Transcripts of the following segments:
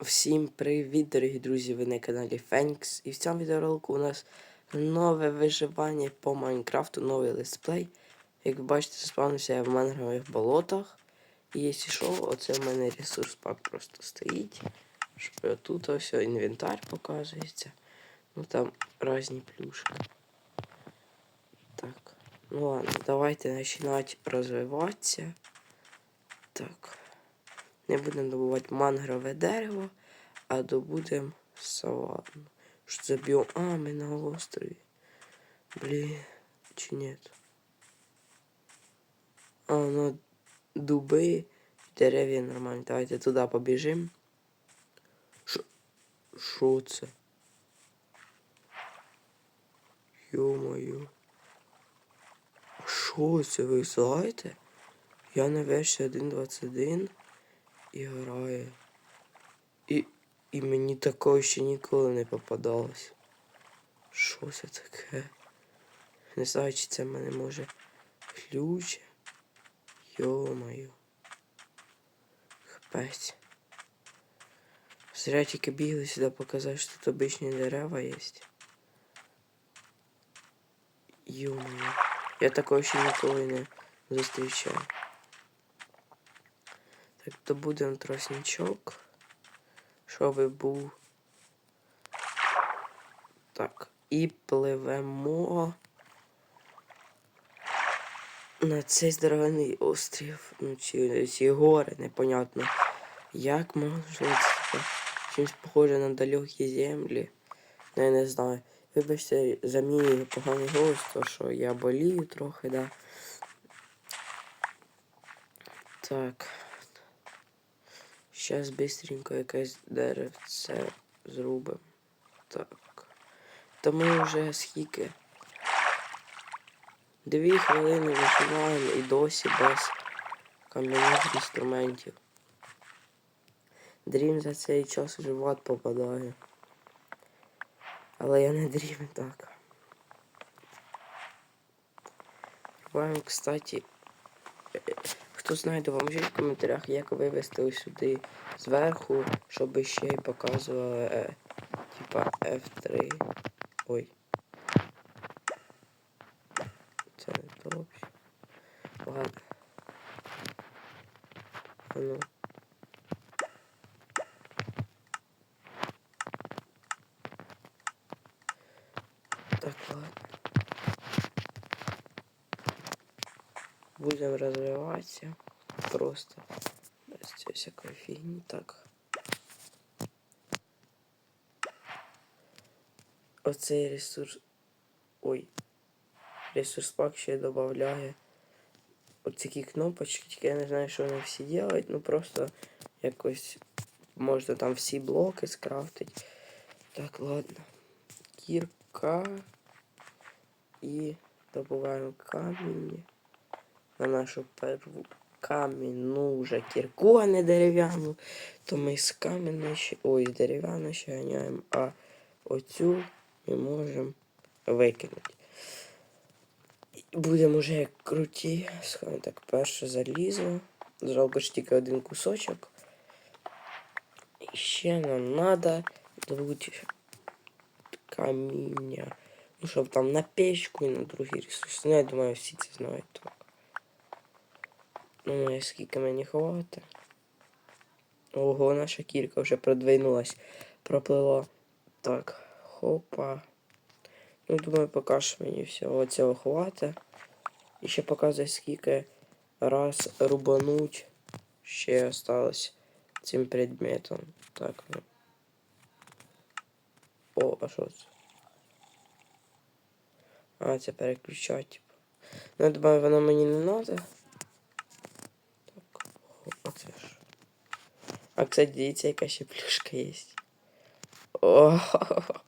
Всім привіт, дорогі друзі! Ви на каналі Фенікс. І в цьому відеоролику у нас нове виживання по Майнкрафту, новий летсплей. Як ви бачите, заспавнився я в мангрових болотах. І якщо що, оце в мене ресурс пак просто стоїть. Щоб тут ось інвентар показується. Ну там різні плюшки. Так. Ну ладно, давайте починати розвиватися. Так. Не будемо добувати мангрове дерево, а добудемо саванну. Що це біом? А, на острові. Блін, чи ні? А, ну дуби, дерев'я нормально. Давайте туди побіжимо. Що? Що це? Йо-моє. Що це ви знаєте? Я на версії 1.21 і граю. І, і мені такого ще ніколи не попадалось. Що це таке? Не знаю, чи це в мене може ключ. Йо-моє. Хпець. Зря тільки бігли сюди показати, що тут обичні дерева є. Йо-моє. Я такого ще ніколи не зустрічав. Так, добудемо тростничок. Щоб був. Так, і пливемо на цей здоровений острів. Ну, чи ці гори, непонятно. Як можна це чимось похоже на далекі землі. Ну, я не знаю. Вибачте, за мій поганий голос, то що я болію трохи, да. Так. Зараз бистренько якесь деревце зробимо. Так. То ми вже скільки? Дві хвилини починаємо і досі без кам'яних інструментів. Дрім за цей час вже в ад попадає. Але я не дрім так. Буваємо, кстати. Хто знає, допоможіть в коментарях, як вивести ось сюди зверху, щоб ще й показували е, типа F3. Ой. Це не то. Ладно. Ну. Так, ладно. Будем развиваться. Просто. Цього всякої фігні. Так. Оцей ресурс. Ой. Ресурс пак ще додає. Оці кнопочки, я не знаю, що вони всі роблять. Ну просто якось можна там всі блоки скрафтити. Так, ладно. Кірка. І добуваємо камінь на нашу перву камінну вже кірку, а не дерев'яну, то ми з кам'яної ще... Ой, з дерев'яної ще ганяємо, а оцю ми можемо викинути. Будемо вже круті. Сховаємо так, перше залізо. Жалко тільки один кусочок. І ще нам треба добути каміння. Ну, щоб там на печку і на другий ресурс. Ну, я думаю, всі це знають. Ну, і скільки мені хватить. Ого, наша кірка вже продвинулась, проплила. Так, хопа. Ну, думаю, поки що мені всього цього хватить. І ще показує, скільки раз рубануть ще осталось цим предметом. Так, ну. О, а що це? А, це переключати, типу. Ну, я думаю, воно мені не треба. А, кстати, дивіться, яка ще плюшка є. О,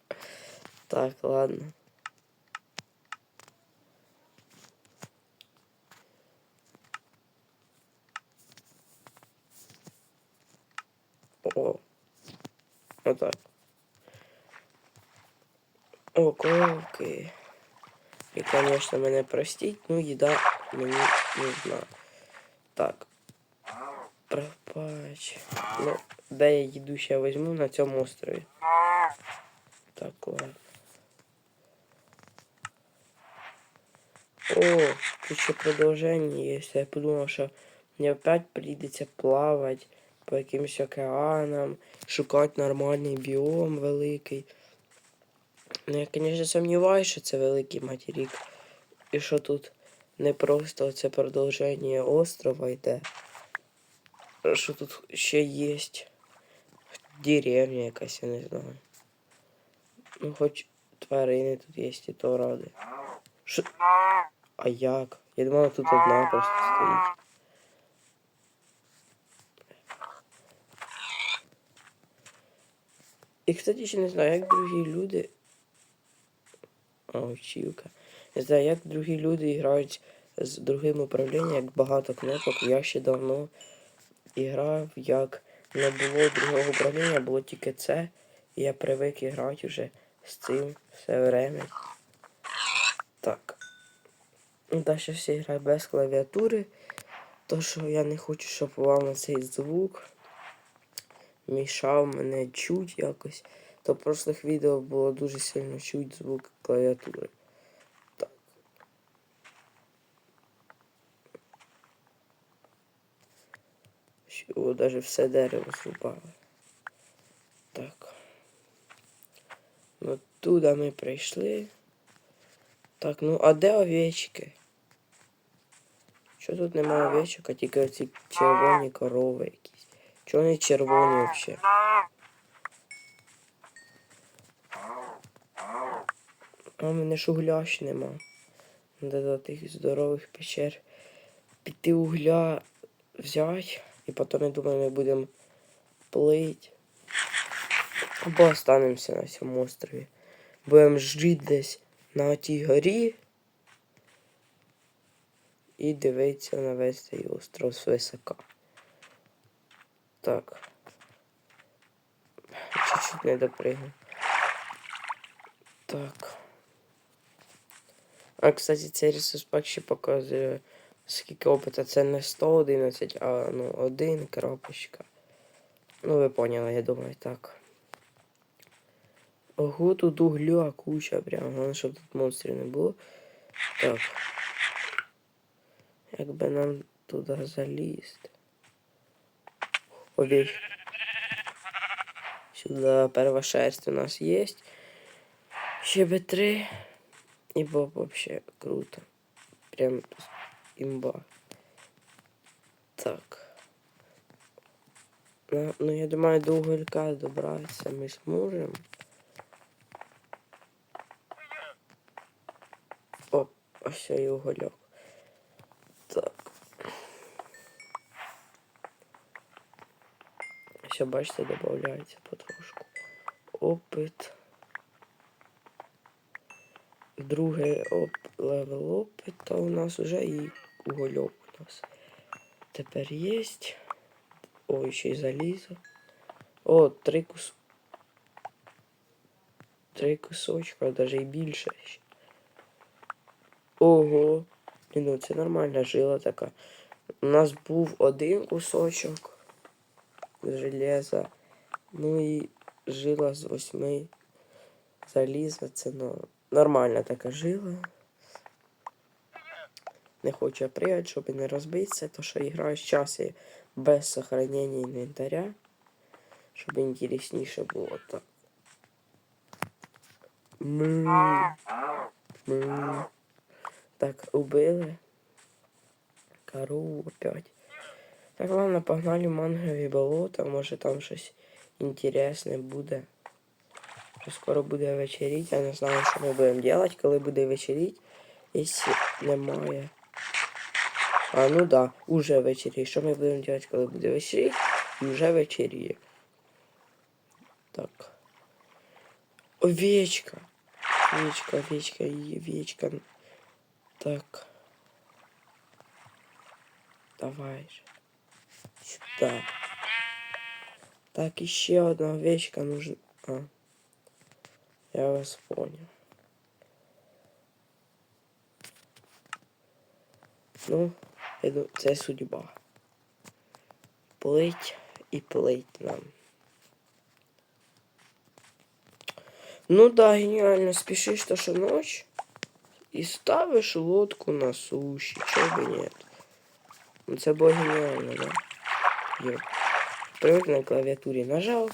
так, ладно. О. Отак. О, коровки. І, конечно, мене простіть, ну їда мені нужна. Так. Про- Опач. Ну, де я їду ще візьму на цьому острові. Так, ладно. О, тут ще продовження є. Я подумав, що мені опять прийдеться плавати по якимось океанам, шукати нормальний біом великий. Ну, я, звісно, сумніваюся, що це великий материк. І що тут не просто це продовження острова йде. Що тут ще є деревня якась, я не знаю. Ну, хоч тварини тут є, і то ради. Що? А як? Я думав, тут одна просто стоїть. І, кстати, ще не знаю, як другі люди. А, очівка. Не знаю, як другі люди грають з другим управлінням, як багато кнопок. Я ще давно грав, як не було другого управління, було тільки це. І я привик грати вже з цим все время. Так. Далі всі грають без клавіатури. То що я не хочу, щоб вам цей звук мішав мене чуть якось. То в прошлих відео було дуже сильно чуть звук клавіатури. Що навіть все дерево зрубали. Так. Ну туди ми прийшли. Так, ну а де овечки? Що тут немає овечок, а тільки оці червоні корови якісь. Чого вони червоні взагалі? А в мене ж угля ж нема. Надо до тих здорових печер. Піти угля взяти. І потім, я думаю, ми будемо плити. Або останемося на цьому острові. Будемо жити десь на тій горі. І дивитися на весь цей остров з висока. Так. Чуть-чуть не допригну. Так. А, кстати, цей ресурс пак ще показує, скільки опита. Це не 111, а ну, один крапочка. Ну, ви поняли, я думаю, так. Ого, тут угля куча прям. Головне, щоб тут монстрів не було. Так. Якби нам туди залізти. Обій. Сюди перша шерсть у нас є. Ще би три. І боб вообще круто. Прям имба. Так. Ну, я думаю, до уголька добратися ми зможемо. О, ось і угольок. Так. Все, бачите, додається потрошку. Опит. Другий оп, левел опита у нас вже і угольок у нас. Тепер є. О, ще й залізо. О, три кус. Три кусочка, навіть і більше. Ого. Ну, це нормальна жила така. У нас був один кусочок железа. Ну і жила з восьми заліза. Це ну, нормальна така жила. Не хочу пригати, щоб не розбитися, то що граю з часі без сохранення інвентаря. Щоб інтересніше було так. Му. Му. Так, убили. Корову опять. Так, ладно, погнали в мангові болото, може там щось інтересне буде. Що скоро буде вечеріть, я не знаю, що ми будемо робити, коли буде вечеріть, якщо немає. А, ну да, уже вечеріє. Що ми будемо робити, коли буде вечеріть? І вже вечеріє. Так. Овечка. Овечка, овечка, и овечка. Так. Давай же. Сюда. Так, еще одна овечка нужна. А. Я вас понял. Ну, я думаю, це судьба. плить і плить нам. Ну да, геніально, спішиш то що ночь і ставиш лодку на суші, чого би ні. Ну це було геніально, да? Йо. Привик на клавіатурі нажав.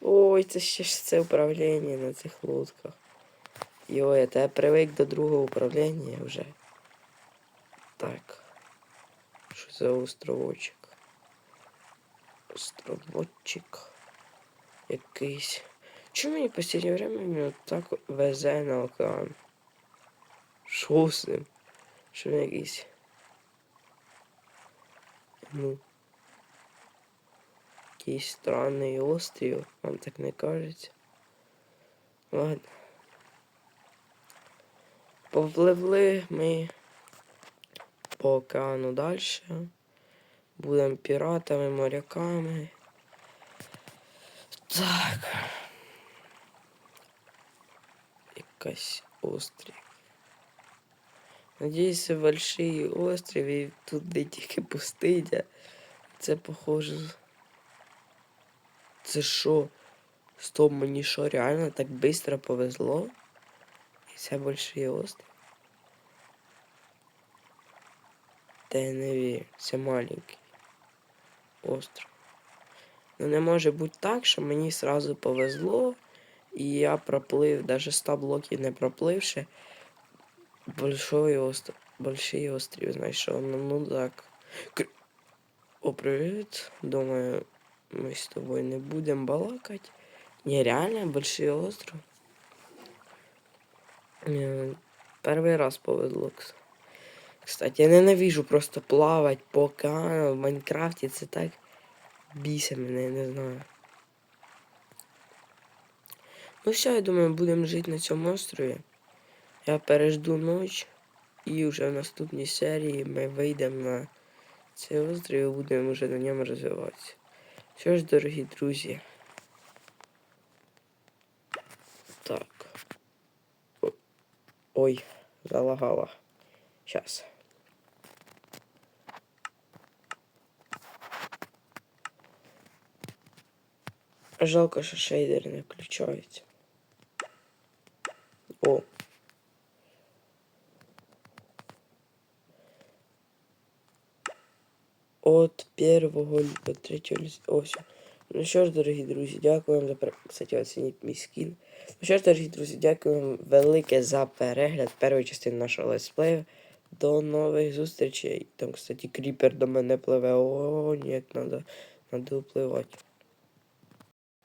Ой, це ще ж це управління на цих лодках. Йой, я привик до другого управління вже. Так. За островочок? Островочок. Якийсь. Чому мені по время так везе на океан? Що з ним? Що він якийсь? Ну. Якийсь странний острів, вам так не кажеться. Ладно. Попливли ми по океану далі. Будемо піратами, моряками. Так. Якась острів. Надіюсь, це больший острів і тут де тільки пустиня. Це похоже. Це що? Стоп, мені що, реально так швидко повезло? І це больший острів? Та я не вірю, це маленький остров. Ну не може бути так, що мені сразу повезло, і я проплив, навіть 100 блоків не пропливши. Большой остров. Больший острів знайшов. Ну, ну так. Кр- О, привіт. Думаю, ми з тобою не будемо балакати. Ні, реально, большой остров. Е, Перший раз повезло. кс- Кстати, я ненавижу просто плавати по океану в Майнкрафті. Це так бісить мене, я не знаю. Ну все, я думаю, будемо жити на цьому острові. Я пережду ніч і вже в наступній серії ми вийдемо на цей острів і будемо вже на ньому розвиватися. Що ж, дорогі друзі. Так. Ой, залагала. Щас. Жалко, що шейдер не включається. О. От первого до третього Ось. Ну що ж, дорогі друзі, дякую вам за перегляд. Кстати, оцініть мій скін. Ну що ж, дорогі друзі, дякую вам велике за перегляд першої частини нашого летсплею. До нових зустрічей. Там, кстати, кріпер до мене пливе. О, ні, надо, надо впливати.